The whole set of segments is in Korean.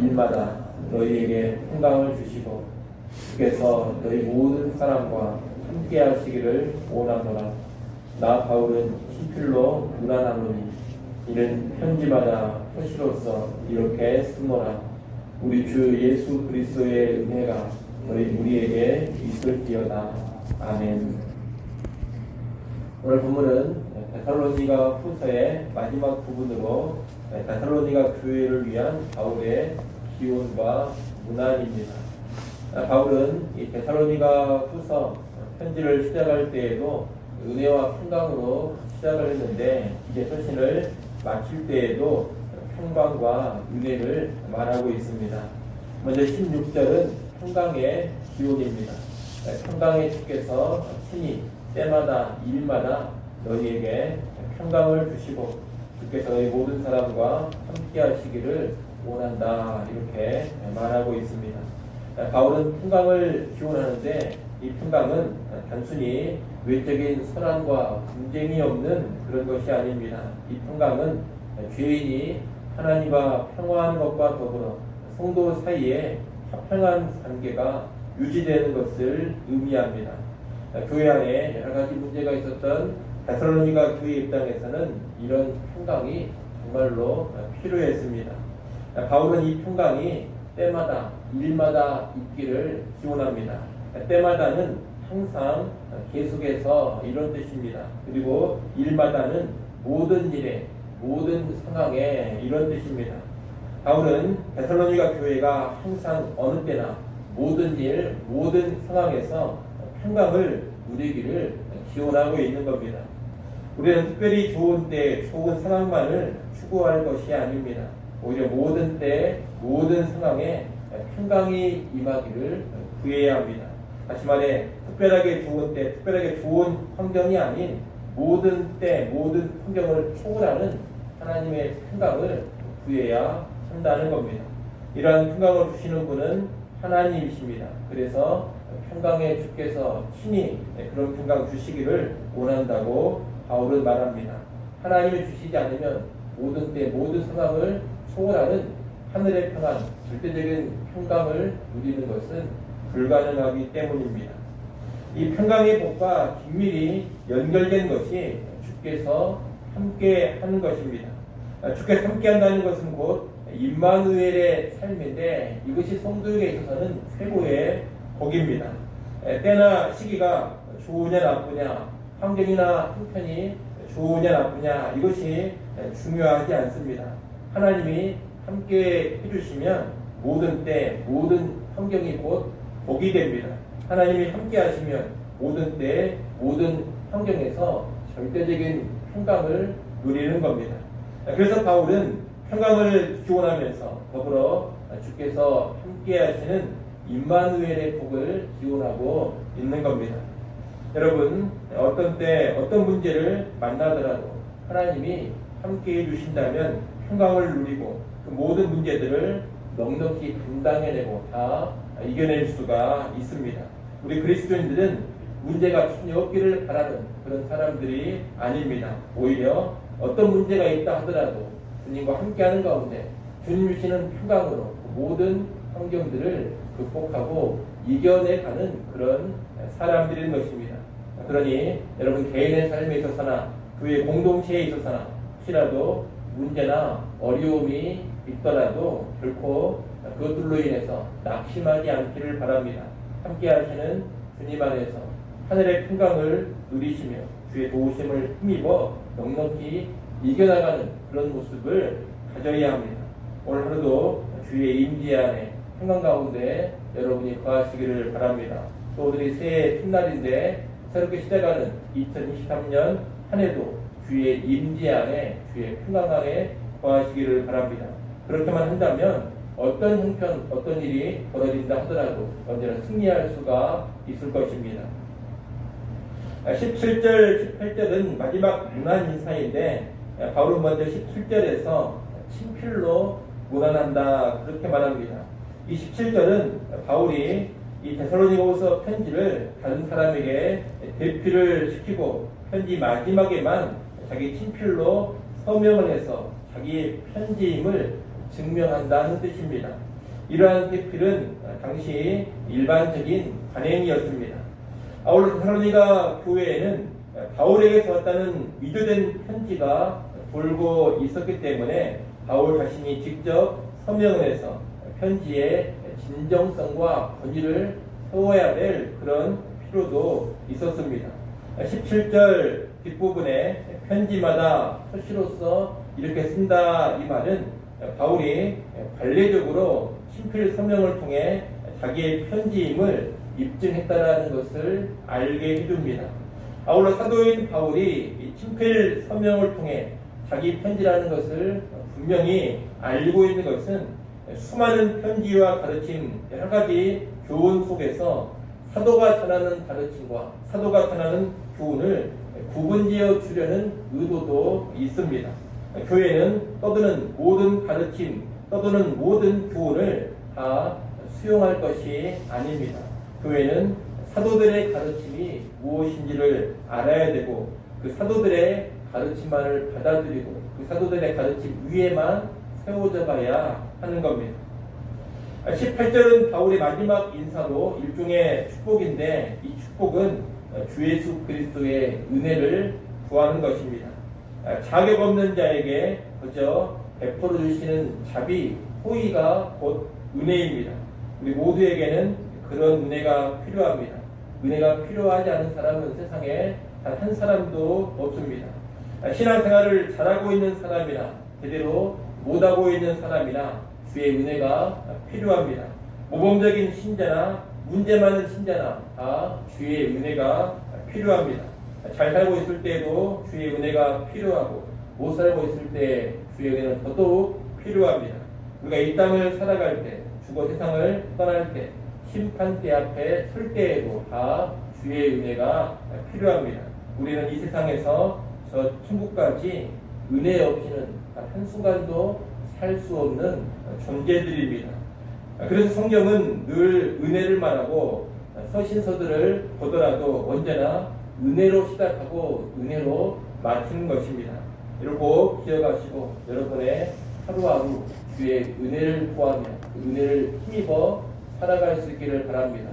일마다 너희에게 평강을 주시고 주께서 너희 모든 사람과 함께 하시기를 원하노라. 나 바울은 친필로 무난하노니 이는 편지마다 표시로서 이렇게 쓰노라. 우리 주 예수 그리스도의 은혜가 너희 우리에게 있을지어다. 아멘. 오늘 본문은 데살로니가 후서의 마지막 부분으로 데살로니가 교회를 위한 바울의 기원과 문안입니다. 바울은 이 데살로니가 후서 편지를 시작할 때에도 은혜와 평강으로 시작을 했는데 이제 서신을 마칠 때에도 평강과 은혜를 말하고 있습니다. 먼저 16절은 평강의 기원입니다. 평강의 주께서 친히 때마다 일마다 너희에게 평강을 주시고 주께서 너희 모든 사람과 함께 하시기를 원한다 이렇게 말하고 있습니다. 바울은 평강을 기원하는데 이 평강은 단순히 외적인 선함과 분쟁이 없는 그런 것이 아닙니다. 이 평강은 죄인이 하나님과 평화하는 것과 더불어 성도 사이에 화평한 관계가 유지되는 것을 의미합니다. 교회 안에 여러 가지 문제가 있었던 데살로니가 교회 입장에서는 이런 평강이 정말로 필요했습니다. 바울은 이 평강이 때마다 일마다 있기를 기원합니다. 때마다는 항상 계속해서 이런 뜻입니다. 그리고 일마다는 모든 일에 모든 상황에 이런 뜻입니다. 바울은 데살로니가 교회가 항상 어느 때나 모든 일, 모든 상황에서 평강을 누리기를 기원하고 있는 겁니다. 우리는 특별히 좋은 때, 좋은 상황만을 추구할 것이 아닙니다. 오히려 모든 때, 모든 상황에 평강이 임하기를 구해야 합니다. 다시 말해, 특별하게 좋은 때, 특별하게 좋은 환경이 아닌 모든 때, 모든 환경을 초월하는 하나님의 평강을 구해야 한다는 겁니다. 이러한 평강을 주시는 분은 하나님이십니다. 그래서 평강의 주께서 친히 그런 평강 주시기를 원한다고 바울은 말합니다. 하나님이 주시지 않으면 모든 때 모든 상황을 초월하는 하늘의 평안, 절대적인 평강을 누리는 것은 불가능하기 때문입니다. 이 평강의 복과 긴밀히 연결된 것이 주께서 함께 하는 것입니다. 주께서 함께 한다는 것은 곧 임마누엘의 삶인데 이것이 성도에게 있어서는 최고의 복입니다. 때나 시기가 좋으냐 나쁘냐 환경이나 형편이 좋으냐 나쁘냐 이것이 중요하지 않습니다. 하나님이 함께 해주시면 모든 때 모든 환경이 곧 복이 됩니다. 하나님이 함께 하시면 모든 때 모든 환경에서 절대적인 평강을 누리는 겁니다. 그래서 바울은 평강을 기원하면서 더불어 주께서 함께 하시는 임마누엘의 복을 기원하고 있는 겁니다. 여러분 어떤 때 어떤 문제를 만나더라도 하나님이 함께 해 주신다면 평강을 누리고 그 모든 문제들을 넉넉히 감당해내고 다 이겨낼 수가 있습니다. 우리 그리스도인들은 문제가 전혀 없기를 바라는 그런 사람들이 아닙니다. 오히려 어떤 문제가 있다 하더라도 주님과 함께하는 가운데 주님 주시는 평강으로 모든 환경들을 극복하고 이겨내가는 그런 사람들인 것입니다. 그러니 여러분 개인의 삶에 있어서나 교회 공동체에 있어서나 혹시라도 문제나 어려움이 있더라도 결코 그것들로 인해서 낙심하지 않기를 바랍니다. 함께 하시는 주님 안에서 하늘의 평강을 누리시며 주의 도우심을 힘입어 넉넉히 이겨나가는 그런 모습을 가져야 합니다. 오늘 하루도 주의 임재 안에 평강 가운데 여러분이 거하시기를 바랍니다. 또 오늘이 새해 첫날인데 새롭게 시작하는 2023년 한 해도 주의 임재 안에 주의 평강 안에 거하시기를 바랍니다. 그렇게만 한다면 어떤 형편, 어떤 일이 벌어진다 하더라도 언제나 승리할 수가 있을 것입니다. 17절, 18절은 마지막 문안 인사인데 바울은 먼저 17절에서 친필로 문안한다 그렇게 말합니다. 이 17절은 바울이 이 데살로니가후서 편지를 다른 사람에게 대피를 시키고 편지 마지막에만 자기 친필로 서명을 해서 자기 편지임을 증명한다는 뜻입니다. 이러한 대필은 당시 일반적인 관행이었습니다. 아울러 테살로니가 교회에는 바울에게서 왔다는 위조된 편지가 돌고 있었기 때문에 바울 자신이 직접 서명을 해서 편지의 진정성과 권위를 세워야 될 그런 필요도 있었습니다. 17절 뒷부분에 편지마다 표시로서 이렇게 쓴다 이 말은 바울이 관례적으로 친필 서명을 통해 자기의 편지임을 입증했다라는 것을 알게 해줍니다. 아울러 사도인 바울이 이 친필 서명을 통해 자기 편지라는 것을 분명히 알고 있는 것은 수많은 편지와 가르침 여러 가지 교훈 속에서 사도가 전하는 가르침과 사도가 전하는 교훈을 구분지어 주려는 의도도 있습니다. 교회는 떠드는 모든 가르침, 떠드는 모든 교훈을 다 수용할 것이 아닙니다. 교회는 사도들의 가르침이 무엇인지를 알아야 되고 그 사도들의 가르침만을 받아들이고 그 사도들의 가르침 위에만 세워져 봐야 하는 겁니다. 18절은 바울의 마지막 인사로 일종의 축복인데 이 축복은 주 예수 그리스도의 은혜를 구하는 것입니다. 자격 없는 자에게 그저 베풀어 주시는 자비, 호의가 곧 은혜입니다. 우리 모두에게는 그런 은혜가 필요합니다. 은혜가 필요하지 않은 사람은 세상에 단 한 사람도 없습니다. 신앙생활을 잘하고 있는 사람이나 제대로 못하고 있는 사람이나 주의 은혜가 필요합니다. 모범적인 신자나 문제 많은 신자나 다 주의 은혜가 필요합니다. 잘 살고 있을 때에도 주의 은혜가 필요하고 못 살고 있을 때 주의 은혜는 더더욱 필요합니다. 우리가 이 땅을 살아갈 때, 죽어 세상을 떠날 때, 심판대 앞에 설 때에도 다 주의 은혜가 필요합니다. 우리는 이 세상에서 저 천국까지 은혜 없이는 한순간도 살 수 없는 존재들입니다. 그래서 성경은 늘 은혜를 말하고 서신서들을 보더라도 언제나 은혜로 시작하고 은혜로 마치는 것입니다. 이를 꼭 기억하시고 여러분의 하루하루 주의 은혜를 구하며 그 은혜를 힘입어 살아갈 수 있기를 바랍니다.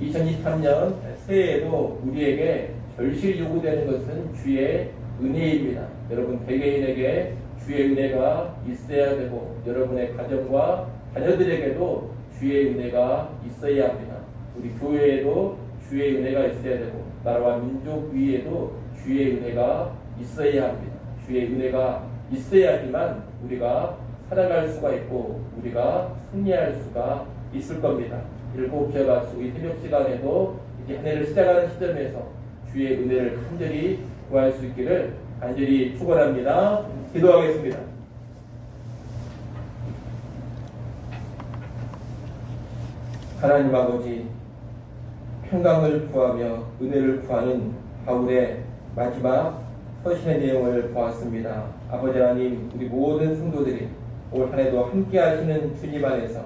2023년 새해에도 우리에게 절실히 요구되는 것은 주의 은혜입니다. 여러분 개개인에게 주의 은혜가 있어야 되고 여러분의 가정과 자녀들에게도 주의 은혜가 있어야 합니다. 우리 교회에도 주의 은혜가 있어야 되고 나라와 민족 위에도 주의 은혜가 있어야 합니다. 주의 은혜가 있어야지만 우리가 살아갈 수가 있고 우리가 승리할 수가 있을 겁니다. 꼭 기억하시고 이 새벽 시간에도 이제 한 해를 시작하는 시점에서 주의 은혜를 간절히 구할 수 있기를 간절히 축원합니다. 기도하겠습니다. 하나님 아버지 평강을 구하며 은혜를 구하는 바울의 마지막 서신의 내용을 보았습니다. 아버지 하나님 우리 모든 성도들이 올 한해도 함께 하시는 주님 안에서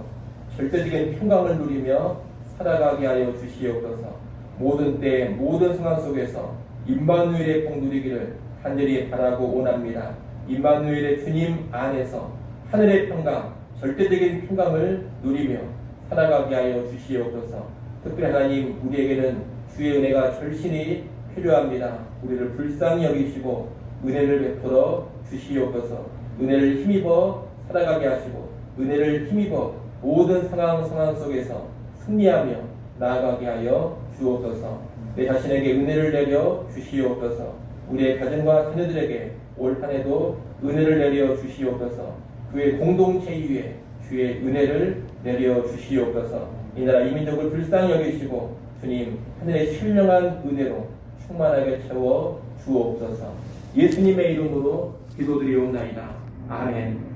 절대적인 평강을 누리며 살아가게 하여 주시옵소서. 모든 때 모든 상황 속에서 임마누엘의 복 누리기를 간절히 바라고 원합니다. 임마누엘의 주님 안에서 하늘의 평강, 절대적인 평강을 누리며 살아가게 하여 주시옵소서. 특별히 하나님 우리에게는 주의 은혜가 절실히 필요합니다. 우리를 불쌍히 여기시고 은혜를 베풀어 주시옵소서. 은혜를 힘입어 살아가게 하시고 은혜를 힘입어 모든 상황 상황 속에서 승리하며 나아가게 하여 주옵소서. 내 자신에게 은혜를 내려 주시옵소서. 우리의 가정과 자녀들에게 올 한해도 은혜를 내려 주시옵소서. 그의 공동체 위에 주의 은혜를 내려 주시옵소서. 이 나라 이민족을 불쌍히 여기시고 주님 하늘의 신령한 은혜로 충만하게 채워 주옵소서. 예수님의 이름으로 기도드리옵나이다. 아멘.